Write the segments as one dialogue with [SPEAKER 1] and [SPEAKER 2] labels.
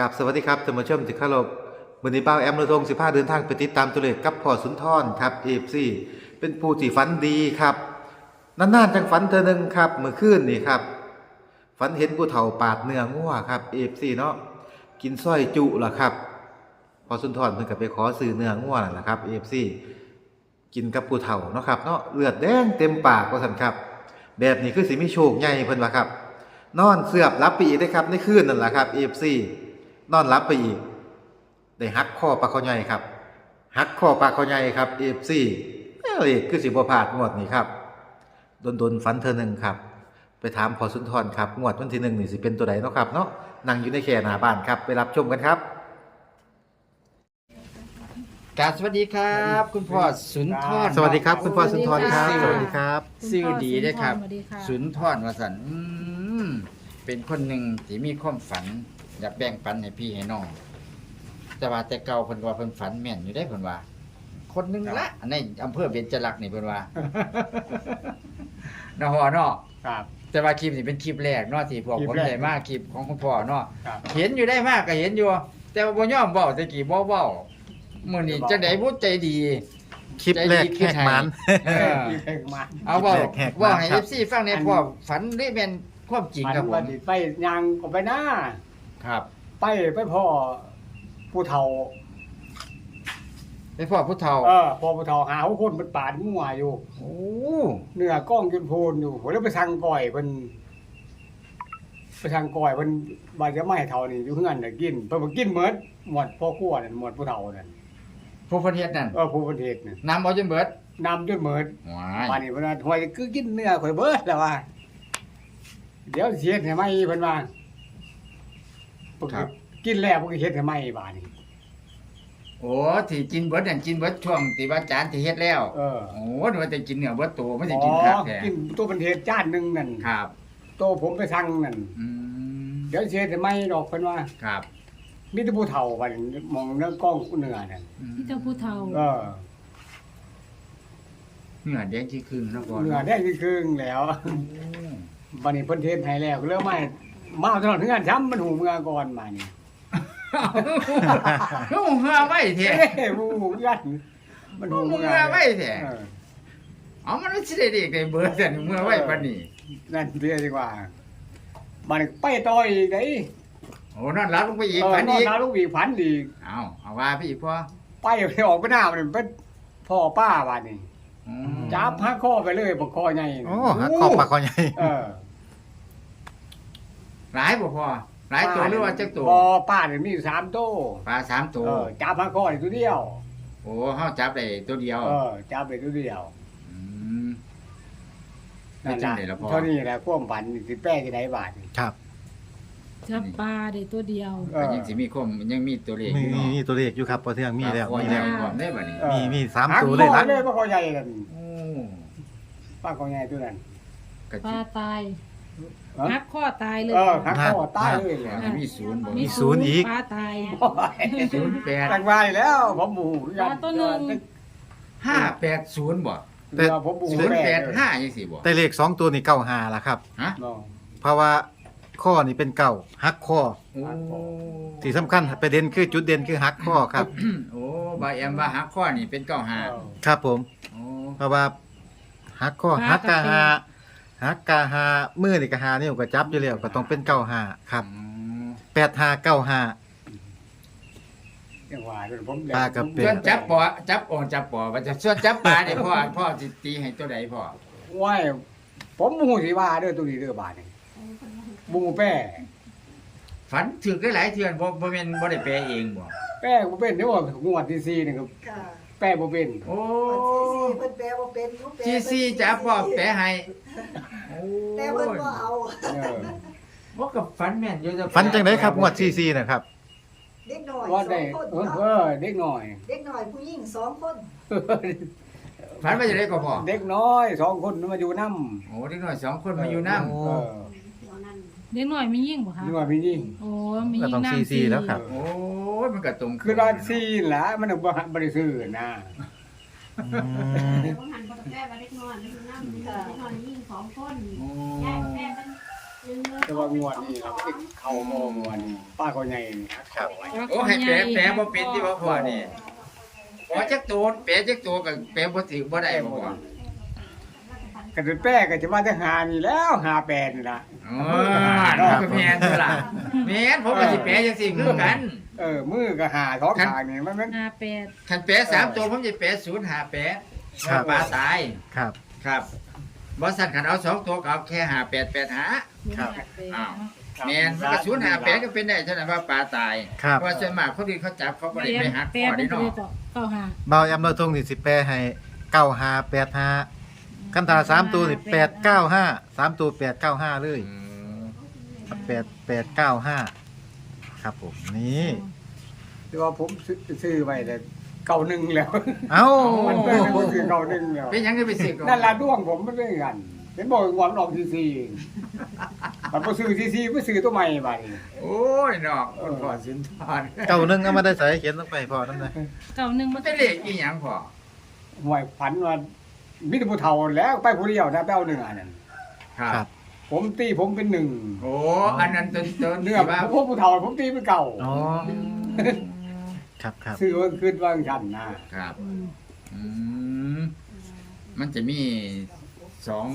[SPEAKER 1] กับสวัสดีครับท่านผู้ชมที่เคารพวันนี้ป้าแอมระทง15เดินทางไปติดตามตัวเลขกับพ่อสุนทรครับเอฟซีเป็นผู้ที่ฝันดีครับนานๆจังฝันเธอหนึ่งครับเมื่อคืนนี่ครับ ฝันเห็นผู้เฒ่าปาดเนื้องัวครับเอฟซีเนาะกินสร้อยจุล่ะครับพอสุนทรเพิ่นก็ไปขอซื้อเนื้องัวนั่นแหละครับเอฟซีกินกับผู้เฒ่าเนาะครับเนาะเลือดแดงเต็มปากว่าซั่นครับ แบบนี้คือสิมีโชคใหญ่เพิ่นว่าครับ นอนเสือบรับปีได้ครับในคืนนั่นแหละครับ AFC นอนรับไปอีก ได้หักคอปลาคอใหญ่ครับหักคอปลาคอใหญ่ครับ AFC เอ้ยคือสิบ่พลาดงวดนี้ครับดนดนๆฝันเธอหนึ่งครับ ไปถามพอสุนทรครับงวดวันที่หนึ่งนี่สิเป็นตัวใดเนาะครับเนาะนั่งอยู่ในแค่หน้าบ้านครับ ไปรับชมกันครับ
[SPEAKER 2] กราบสวัสดีครับ คุณพ่อสุนทร
[SPEAKER 1] สวัสดีครับ คุณพ่อสุนทรครับ
[SPEAKER 2] ส
[SPEAKER 1] ส
[SPEAKER 2] วั
[SPEAKER 1] วั
[SPEAKER 2] ส
[SPEAKER 1] ส
[SPEAKER 2] ดี
[SPEAKER 1] ดี
[SPEAKER 2] ค
[SPEAKER 1] ครับรับ
[SPEAKER 2] ซื่อดีได้ครับ
[SPEAKER 3] สวัสดีค่ะ
[SPEAKER 2] สุนทรวสันอืมเป็นคนหนึ่งที่มีความฝัน อยากแบ่งปันให้พี่ให้น้อง แต่ว่าแต่เก่าเพิ่นว่าเพิ่นฝันแม่นอยู่ได้เพิ่นว่า คนหนึงละในอำเภอเบญจลักษณ์นี่เพิ่นว่าเนาะพ่อเนาะ
[SPEAKER 4] ครับ
[SPEAKER 2] แต่ว่าคลิปนี่เป็นคลิปแรกเนาะที่พวก
[SPEAKER 4] คลิป
[SPEAKER 2] ผม
[SPEAKER 4] แรก
[SPEAKER 2] ได้มาคลิปของคุณพ่อเนาะ
[SPEAKER 4] ครับ
[SPEAKER 2] เห็นอยู่ได้มากก็เห็นอยู่ แต่ว่าบ่ยอมเว้าแตะกี้บ่เว้ามื้อนี้จังได๋บ่ใจดี
[SPEAKER 1] คลิปแรกแหกมัน
[SPEAKER 2] เออ
[SPEAKER 4] ที่เพิ่งมา
[SPEAKER 2] เอาเว่า
[SPEAKER 1] แหกๆ
[SPEAKER 2] ว่าให้
[SPEAKER 1] ครั
[SPEAKER 2] เอบฟซีฟังในอยพ่อฝันได้เป็นความจริงครับผ
[SPEAKER 4] ว่าม สิไปยางก็ไปหน้า
[SPEAKER 2] ครับ
[SPEAKER 4] ไปไปพ่อผู้เฒ่า
[SPEAKER 2] ไปพ่อผู้เฒ่า
[SPEAKER 4] เออพ่อผู้เฒ่าหาหัวคนมันปาดงัวอยู่
[SPEAKER 2] โอ้
[SPEAKER 4] เนื้อกล้องจนโพนอยู่ผมแล้วไปสั่งก่อยเพิ่นไปสั่งก่อยเพิ่นว่าจะไม่ให้เฒ่านี่อยู่เฮือนน่ะกินเพิ่นบ่กินหมดหมดพ่อครัวนั่นหมดผู้เฒ่านั่น
[SPEAKER 2] ผู้เพิ่นเฮ็ดนั่น
[SPEAKER 4] เออผู้ประเทศน่ะ
[SPEAKER 2] นำเอาจนเบิด
[SPEAKER 4] นำจนหมด
[SPEAKER 2] ว้า
[SPEAKER 4] ป่านนี้เพิ่นว่าหวยคือกินเนื้อข่อยเบิดแล้วว่า เดี๋ยวสิเฮ็ดให้ใหม่เพิ่นว่า ปกติกินแล้วเพิ่นก็เฮ็ดให้ใหม่บาดนี้
[SPEAKER 2] โอ้ที่กินเบิดนั่นกินเบิดช่วงที่ว่าจานที่เฮ็ดแล้ว
[SPEAKER 4] เออ
[SPEAKER 2] โอ้นึกว่าจะกินเนื้อเบิดตัวไม่ได้
[SPEAKER 4] อ๋
[SPEAKER 2] กิน
[SPEAKER 4] อ
[SPEAKER 2] คักแท้
[SPEAKER 4] กินตัวเป็นเทศจานหนึงนั่น
[SPEAKER 2] ครับ
[SPEAKER 4] โตผมไปสั่งนั่น
[SPEAKER 2] อืม
[SPEAKER 4] เดี๋ยวสิเฮ็ดให้ใหม่ดอกเพิ่นว่า
[SPEAKER 2] ครับ
[SPEAKER 4] มีแต่ผู้เฒ่าบัดนี้มองเนื้อกล้องเนื้อนั่น
[SPEAKER 3] พี่เจ้าผู้เฒ่า
[SPEAKER 4] เออ
[SPEAKER 2] เนื้อแดงที่ครึ่งนะพ่อ
[SPEAKER 4] เนื้อได้ครึ่งๆแล้วบัดนี้เพิ่นเทศให้แล้วก็เลยไม่ มาเอาตลอดถึงงานช้ำมันหูเมื่อก่อนมานี่
[SPEAKER 2] ลูกเฮือไว้แท้
[SPEAKER 4] เอ้ยหูหูยันมัน
[SPEAKER 2] ลู
[SPEAKER 4] หู
[SPEAKER 2] ก
[SPEAKER 4] เมื่
[SPEAKER 2] เฮื
[SPEAKER 4] อ
[SPEAKER 2] อไว้แท้
[SPEAKER 4] เออ
[SPEAKER 2] เอามันสิได้เด็กได้เบิดแต่เมื่อไว้ปานนี้
[SPEAKER 4] นั่นเรียกดีกว่าบัดนี้ไปต่ออีกได
[SPEAKER 2] โอ้นั่นรับลงไปอีก
[SPEAKER 4] เออ
[SPEAKER 2] ฝัน
[SPEAKER 4] นอน
[SPEAKER 2] อีก
[SPEAKER 4] หาลูกอีกพันอีก
[SPEAKER 2] เอาเอาว่าพี่พ่อ
[SPEAKER 4] ไปไปออกไปหน้ามันเป็นพ่อป้าบ้านนี่
[SPEAKER 2] อืม
[SPEAKER 4] จับหักคอไปเลยปกคอใหญ่
[SPEAKER 1] โอ้หักคอปลาคอใหญ่
[SPEAKER 4] เออ
[SPEAKER 2] หลายบ่พ่อหลายตัวหรือว่าจักตัว
[SPEAKER 4] บอป้าเนี่ยมีอยู่สามโต้
[SPEAKER 2] ปลาสามตัว
[SPEAKER 4] เออจับหักคอได้ตัวเดียว
[SPEAKER 2] โอ้เฮาจับได้ตัวเดียว
[SPEAKER 4] เออจับได้ตัวเดียว
[SPEAKER 2] มได้จังได๋ล่ะพ่อ
[SPEAKER 4] เท่านี้แหละความฝันสิแป้ที่ไหนบาทนี่
[SPEAKER 1] ครับ
[SPEAKER 3] จับปลาได้ตัวเดียว
[SPEAKER 4] เอ
[SPEAKER 2] ก็
[SPEAKER 4] อ
[SPEAKER 2] ยังสิมีคมยังมีตัวเลขอ
[SPEAKER 1] มี
[SPEAKER 2] ยู่เนาะ
[SPEAKER 1] มีตัวเลขอยู่ครับพอเที่ยงมีแล้ว
[SPEAKER 2] พ่อ
[SPEAKER 1] มี
[SPEAKER 2] ใหญ่
[SPEAKER 1] แล้ว
[SPEAKER 2] พร้อมได้บัดนี้
[SPEAKER 4] เออ
[SPEAKER 1] มีมีสาม
[SPEAKER 4] หัก
[SPEAKER 1] ตัว
[SPEAKER 4] ค
[SPEAKER 1] เลย
[SPEAKER 4] อ
[SPEAKER 1] นะ
[SPEAKER 4] เลยปกคอใหญ่นั่น
[SPEAKER 2] โอ้
[SPEAKER 4] ป้าคอใหญ่ตัวนั้น
[SPEAKER 2] ก็
[SPEAKER 3] ปลาตาย
[SPEAKER 4] เออ
[SPEAKER 3] หักข้อตายเลย
[SPEAKER 4] เออหักคอตายเลย
[SPEAKER 2] สิ
[SPEAKER 4] แหละ
[SPEAKER 2] มีศูนย์บ่
[SPEAKER 1] มีศูนย์อีก
[SPEAKER 3] ปลาตาย
[SPEAKER 4] โอ้ย
[SPEAKER 2] ศูนย์แปด
[SPEAKER 4] ตั้งไว้แล้วผมหมู
[SPEAKER 3] ปลาตัวหนึ่ง
[SPEAKER 2] ห้าแปดศูนย์บ่
[SPEAKER 4] เดี๋ยวผมหมู
[SPEAKER 2] ศูนย์แปดห้าจังซี่บ่
[SPEAKER 1] แต่เลขสองตัวนี่เก้าหาละครับ
[SPEAKER 2] ฮะ
[SPEAKER 4] เนาะ
[SPEAKER 1] เพราะว่าข้อนี่เป็นเก่าหักข้อ
[SPEAKER 2] โอ้
[SPEAKER 1] ที่สำคัญประเด็นคือจุดเด่นคือหักข้อครับ
[SPEAKER 2] โอ้บาแอมว่าหักข้อนี่เป็นเก้าห้า
[SPEAKER 4] เออ
[SPEAKER 1] ครับผม
[SPEAKER 2] โอ้
[SPEAKER 1] เพราะว่าหักข้อหักกะหา หักกะหามือนี่กะหานี่ก็จับอยู่แล้วก็ต้องเป็นเก้าหาครับ
[SPEAKER 2] อืม
[SPEAKER 1] แปดหาเก้าหา
[SPEAKER 4] จังหวะนั้นผม
[SPEAKER 1] ปลากับเป็
[SPEAKER 2] ส่วนจับปอจับโอนจับปอว่าจะส่วนจับปลาเนี่ยพ่อพ่อสิตีให้ตัวใดพ่อ
[SPEAKER 4] ว่ายผมหมูสิว่าเด้อตัวนี้เด้อบาดนี่หมูแป้
[SPEAKER 2] ฝันถึกได้หลายเทือนบ่บ่แม่นบ่ได้แปลเองบ่
[SPEAKER 4] แป้บ่เป็นเด้อว่างวดที่4นี่ก็
[SPEAKER 5] ค่ะ
[SPEAKER 4] แป้บ่เป็น
[SPEAKER 2] โอ้
[SPEAKER 5] เพิ่นแปลว่าเป็นรู้แปล
[SPEAKER 2] จีซีจับพ่อแปลให้โอ้
[SPEAKER 5] แต่เพิ่นบ่เอา
[SPEAKER 4] เออ
[SPEAKER 2] บ่กับฝันแม่นอยู่แต่
[SPEAKER 1] ฟันจังไดครับงวดซีซีนะครับ
[SPEAKER 5] เด็กน้อย
[SPEAKER 4] ว่า
[SPEAKER 5] สอ
[SPEAKER 4] ได้
[SPEAKER 5] งคน
[SPEAKER 4] เออเอ
[SPEAKER 5] เนาะ
[SPEAKER 4] อเด็กน้อย
[SPEAKER 5] เด็กน้อยผู้หญิงสองคน
[SPEAKER 2] ฝันว่าจะได้ก็พ่อ
[SPEAKER 4] เด็กน้อยสองคนมาอยู่นำ
[SPEAKER 2] โอ้เด็กน้อยสองคนมาอยู่นำ
[SPEAKER 1] โอ้
[SPEAKER 4] เออ
[SPEAKER 3] เด็กหน่อยมียิ่งบ่คะ
[SPEAKER 4] นี่ว่าพี่ยิ่ง
[SPEAKER 3] โอ้มี
[SPEAKER 1] ก็
[SPEAKER 3] ยิ่ง
[SPEAKER 1] ต้อง
[SPEAKER 3] น้ำ
[SPEAKER 1] ซีซีแล้วครับ
[SPEAKER 2] โอ้ ยมันก็ตรง
[SPEAKER 4] คือว่าซีนล่ะมันบ่บ่ได้ซื้อนะ
[SPEAKER 1] อืม
[SPEAKER 6] เดี๋ยวผมหันบทแก้มาเล็กน้อยเล็กน้อยเล็กน้อยยิ่งสองคน
[SPEAKER 2] โอ้
[SPEAKER 6] แก้แก้มัน
[SPEAKER 4] แต่ว่างวดนี้เราก็เข้าโมงวดนี้ป้าก็ใหญ่นี่ครับไว้
[SPEAKER 2] โอ้ให้แปลแปลบ่เป็นที่ว่าพ่อนี่ขอจักตัวแปลจักตัวก็แปลบ่ถึงบ่ได้บ่พ่อ
[SPEAKER 4] ก็จะแป้ก็จะมาจะหานี่แล้วหาแปดนี่ล่ะ
[SPEAKER 2] อ๋อน้องก็แม่นตัวล่ะแม่นผมก็สิแปลจังซี่คือกัน
[SPEAKER 4] เออมือก็หาท้องทางนี่มันมัน
[SPEAKER 3] ห้าแปด
[SPEAKER 2] คันแปลสามตัวผมจะแปล058ว่าปลาตาย
[SPEAKER 1] ครับ
[SPEAKER 2] ครับบ่สั่นคันเอาสองตัวก็เอาแค่5885
[SPEAKER 1] ครับ
[SPEAKER 2] อ้าวแม่นมันก็058ก็เป็นได้เท่านั้นว่าปลาตาย
[SPEAKER 1] ครับ
[SPEAKER 2] เพราะว่าส่วนมากคนอื่นเขาจับเขาบ่ได้ไปหัก
[SPEAKER 3] แป
[SPEAKER 2] ค
[SPEAKER 3] ด
[SPEAKER 2] อ
[SPEAKER 3] เป็น
[SPEAKER 2] นี่
[SPEAKER 3] ตัว
[SPEAKER 2] เนาะ
[SPEAKER 3] เดียวก็เก้าห้า
[SPEAKER 1] เบาแอมเราทงนี่สิแปลให้เก้าห้าแปดห้าคันตาสามตัวนี่แปดเก้าห้าสามตัวแปดเก้าห้าเลย
[SPEAKER 2] อืม
[SPEAKER 1] แปดแปดเก้าห้า ครับผมนี่
[SPEAKER 4] แต่ว่าผมซื้อซื้อไว้แต่เก่าหนึ่งแล้ว
[SPEAKER 1] เอ้า
[SPEAKER 4] มันเป็นมันคือเก่าหนึ่งแล้ว
[SPEAKER 2] เป็นหยังก็ไปซื้อก่อน
[SPEAKER 4] นั่นละด้วงผมมันเป็นกันเห็นบอกงอนออกซีซีมันก็ซื้อซีซีไม่ซื้อตัวใหม่ไป
[SPEAKER 2] โอ้ยเนาะคนพ่อสินทร
[SPEAKER 1] เก้าหนึ่งเอามาได้ใส่เขียนลงไปพอนั่นเลย
[SPEAKER 3] เก้าหนึ่ง
[SPEAKER 2] มั
[SPEAKER 3] มันน
[SPEAKER 2] เป็นเลขอีหยังพ่อ
[SPEAKER 4] หวยฝันว่ามิตรผู้เฒ่าแล้วไปผู้เดียวนะไปเอาเนื้อนั่น
[SPEAKER 1] ครับ
[SPEAKER 4] ผมตีผมเป็นหนึ่ง
[SPEAKER 2] โอ้อันนั้นต้นต้น
[SPEAKER 4] เนื้
[SPEAKER 2] ที่
[SPEAKER 4] อ
[SPEAKER 2] ว่า
[SPEAKER 4] พวกผู้เฒ่าผมตีเป็นเก่า
[SPEAKER 1] อ๋อครับครับ
[SPEAKER 4] ซื้อว่าขึ้นว่างชันนะครับ
[SPEAKER 3] อืม
[SPEAKER 2] อืมมันจะมีสอง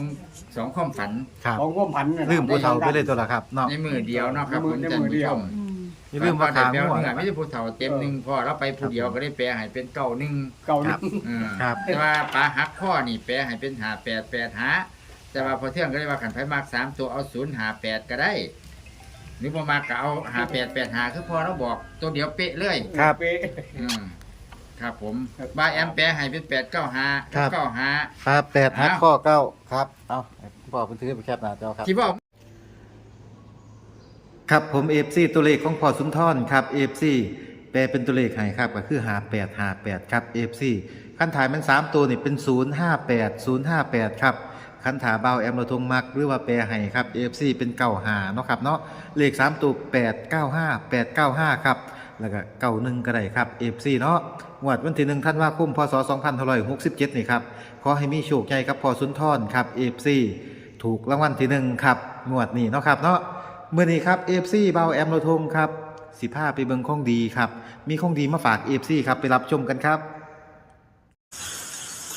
[SPEAKER 2] สองความฝัน
[SPEAKER 1] ครับ
[SPEAKER 4] ของพวกพันน่ะ
[SPEAKER 1] ลืมผู้เฒ่าไปเลยตัวละครับเนาะ
[SPEAKER 2] ในมือเดียวเนาะครับ
[SPEAKER 4] ในมื
[SPEAKER 2] คุ
[SPEAKER 4] อ
[SPEAKER 2] ณ
[SPEAKER 4] ใน
[SPEAKER 2] จัน
[SPEAKER 4] มือเดี
[SPEAKER 2] ผู้
[SPEAKER 4] ย
[SPEAKER 2] ช
[SPEAKER 4] ว
[SPEAKER 2] ม
[SPEAKER 3] อืม
[SPEAKER 1] อย่าลืมว่าขา
[SPEAKER 2] แปล
[SPEAKER 1] มั่ว
[SPEAKER 2] เนื้อไม่ใช่ผู้เฒ่าเต็มหนึ่งพ่อเราไปผู้เดียวก็ได้แปลให้เป็นเก้าหนึ่ง
[SPEAKER 4] เก่า
[SPEAKER 1] ครับ
[SPEAKER 2] อืม
[SPEAKER 1] ครับ
[SPEAKER 2] แต่ว่าปลาหักพ่อนี่แปลให้เป็นหาแปดแปดหา แต่ว่าพอเที่ยงก็ได้ว่าขันไฟมากสามตัวเอาศูนย์หาแปดก็ได้ หรือพอมากก็เอาหาแปดแปดหาคือพอเราบอกตัวเดียวเป๊ะเลย
[SPEAKER 1] ครับ
[SPEAKER 4] เป๊ะ
[SPEAKER 2] อืมครับผมบาแอมแปลให้เป็นแปดเก้าหา
[SPEAKER 1] ครับ
[SPEAKER 2] เก้าหา
[SPEAKER 1] ครับแปดหัก
[SPEAKER 2] อ้าว
[SPEAKER 1] ข้อเก้าครับ เอาพ่อเพิ่นถือไปแคปหน้าจอครับ
[SPEAKER 2] ที่บอก
[SPEAKER 1] ครับผมเอฟซีตัวเลขของพอสุนทรครับเอฟซีแปลเป็นตัวเลขให้ครับก็คือหาแปดหาแปดครับเอฟซีคันถ่ายมันสามตัวนี่เป็นศูนย์ห้าแปดศูนย์ห้าแปดครับ คันถาเบาแอมเราทงมักหรือว่าแปลให้ครับเอฟซีเป็นเก้าหาเนาะครับเนาะเลขสามตัวแปดเก้าห้าแปดเก้าห้าครับแล้วก็เก้าหนึ่งก็ได้ครับเอฟซีเนาะงวดวันที่หนึ่งท่านว่าคมพศสองพันหกสิบเจ็ดนี่ครับขอให้มีโชคใหญ่ครับพอสุนทรครับเอฟซีถูกรางวัลที่หนึ่งครับงวดนี้เนาะครับเนาะเมื่อนี้ครับเอฟซีเบาแอมโลทงครับสิผ้าไปเบิงข้องดีครับมีข้องดีมาฝากเอฟซีครับไปรับชมกันครับ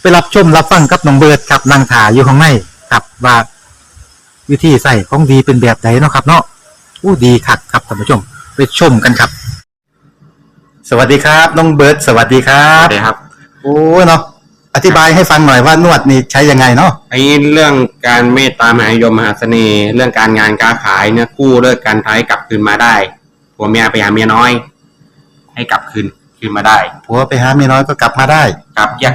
[SPEAKER 1] ไปรับชมรับฟังกับน้องเบิร์ดครับนางถาอยู่ข้างในครับว่าวิธีใส่ของดีเป็นแบบไหนเนาะครับ เนาะอู้ดีคักครับท่านผู้ชม ไปชมกันครับ สวัสดีครับ น้องเบิร์ดสวัสดีครั
[SPEAKER 6] ครับบครับ
[SPEAKER 1] โอ้เนาะอธิบายให้ฟังหน่อยว่านวดนี่ใช้ยังไงเนาะ
[SPEAKER 6] ไอ้เรื่องการเมตตามหานิยมมหาเสน่ห์เรื่องการงานการขายเนี่ยกู้เลิกการท้ายกลับคืนมาได้ผัวเมียไปหาเมียน้อย ให้กลับคืนคืนมาได้
[SPEAKER 1] ผัวไปหาเมียน้อยก็กลับมาได้
[SPEAKER 6] กลับแยก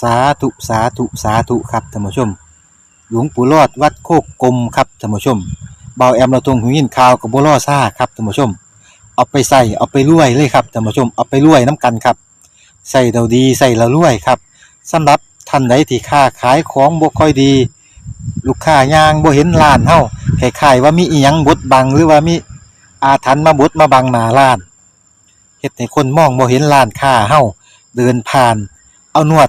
[SPEAKER 1] สาธุสาธุสาธุครับท่านผู้ชม หลวงปู่รอดวัดโคกกลมครับท่านผู้ชมเบาแอมเราตรงหูยินข่าวกับบัวล่อซ่าครับท่านผู้ชม เอาไปใส่เอาไปรวยเลยครับท่านผู้ชมเอาไปรวยน้ำกันครับใส่เราดีใส่เรารวยครับสำหรับท่านใดที่ค้าขายของบ่ค่อยดี ลูกค้ายางบ่เห็นร้านเฮาคล้ายๆว่ามีอีหยังบดบังหรือว่ามีอาถรรพ์มาบดมาบังหน้าร้านเฮ็ดให้คนมองบ่เห็นร้านค้าเฮาเดินผ่าน เอานวด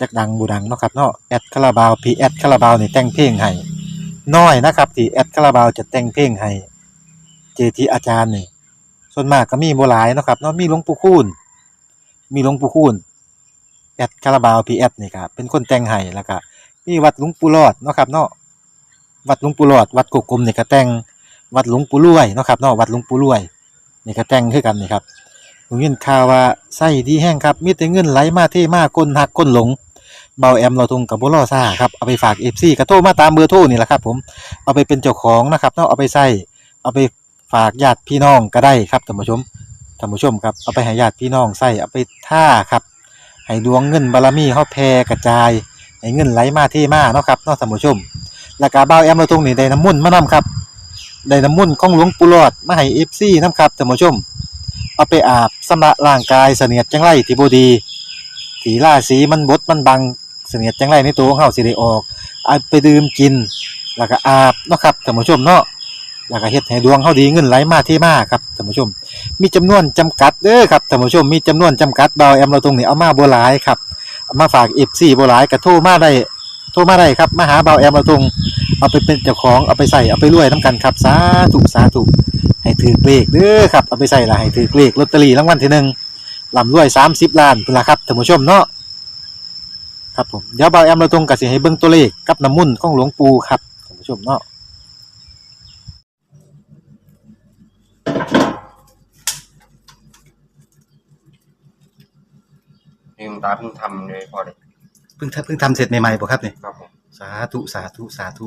[SPEAKER 1] จักดังบูดังเนาะครับเนาะแอดคาราบาวพีแอดคาราบาวนี่แต่งเพลงให้น้อยนะครับที่แอดคาราบาวจะแต่งเพลงให้เจทีอาจารย์นี่ส่วนมากก็มีโบ่หลายเนาะครับเนาะมีหลวงปู่คูณมีหลวงปู่คูณแอดคาราบาวพีแอดนี่ครับเป็นคนแต่งให้แล้วก็มีวัดหลวงปู่รอดเนาะครับเนาะวัดหลวงปู่รอด วัดกกกลมนี่ก็แต่งวัดหลวงปู่รวยเนาะครับเนาะวัดหลวงปู่รวยนี่ก็แต่งคือกันนี่ครับ ผมยินข่าวว่าไส้ดีแห้งครับมีแต่เงินไหลมาเทมาคนหักคนหลงเบาแอมเราทุงกับบุรอซ่าครับเอาไปฝากเอฟซีกระโทรมาตามเบอร์โทรนี่แหละครับ ผมเอาไปเป็นเจ้าของนะครับเนาะเอาไปใส่เอาไปฝากญาติพี่น้องก็ได้ครับท่านผู้ชมท่านผู้ชมครับเอาไปให้ญาติพี่น้องใส่เอาไปท่าครับให้ดวงเงินบารมีเฮาแผ่กระจายให้เงินไหลมาเทมาเนาะครับเนาะท่านผู้ชมแล้วก็เบาแอมเราทุงนี่ได้น้ำมุ่นมานํครับได้น้ำมุ่นของหลวงปู่หลอดมาให้เอฟซีนํครับท่านผู้ชม เอาไปอาบสำระร่างกายเสนียดจังไรที่บ่ดีสีล่าสีมันบดมันบังเสนียดจังไรในตัวของเฮาสิได้ออกเอาไปดื่มกิน แล้วก็อาบเนาะครับท่านผู้ชมเนาะแล้วก็เฮ็ดให้ดวงเฮาดีเงินไหลมาเทมาครับท่านผู้ชม มีจำนวนจำกัดเด้อครับท่านผู้ชมมีจำนวนจำกัดเบาแอมเราตรงนี้เอามาบ่หลายครับเอามาฝาก FC บ่หลายก็โทรมาได้โทรมาได้ครับมาหาเบาแอมเราตรง เอาไปเป็นเจ้าของเอาไปใส่เอาไปรวยนํกันครับสาธุสาธุให้ถือเลขเด้อครับเอาไปใส่ละให้ถือเลขลอตเตอรี่รางวัลที่หนึ่งลำรวย30ล้านพุ่นละครับท่านผู้ชมเนาะครับผมเดี๋ยวบ่าวแอมเราตรงกับสิให้เบิ่งตัวเลขกับน้ำมุ่นต์ของหลวงปู่ครับท่านผู้ชมเนาะ
[SPEAKER 6] นี่คุณตาเพิ่งทำเลยพอเลย
[SPEAKER 1] เพิ่งเพิ่งทำเสร็จใหม่ๆบ่ครับนี่
[SPEAKER 6] ครับผม
[SPEAKER 1] สาธุสาธุสาธุ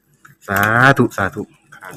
[SPEAKER 1] สาธุสาธุ
[SPEAKER 6] ครับ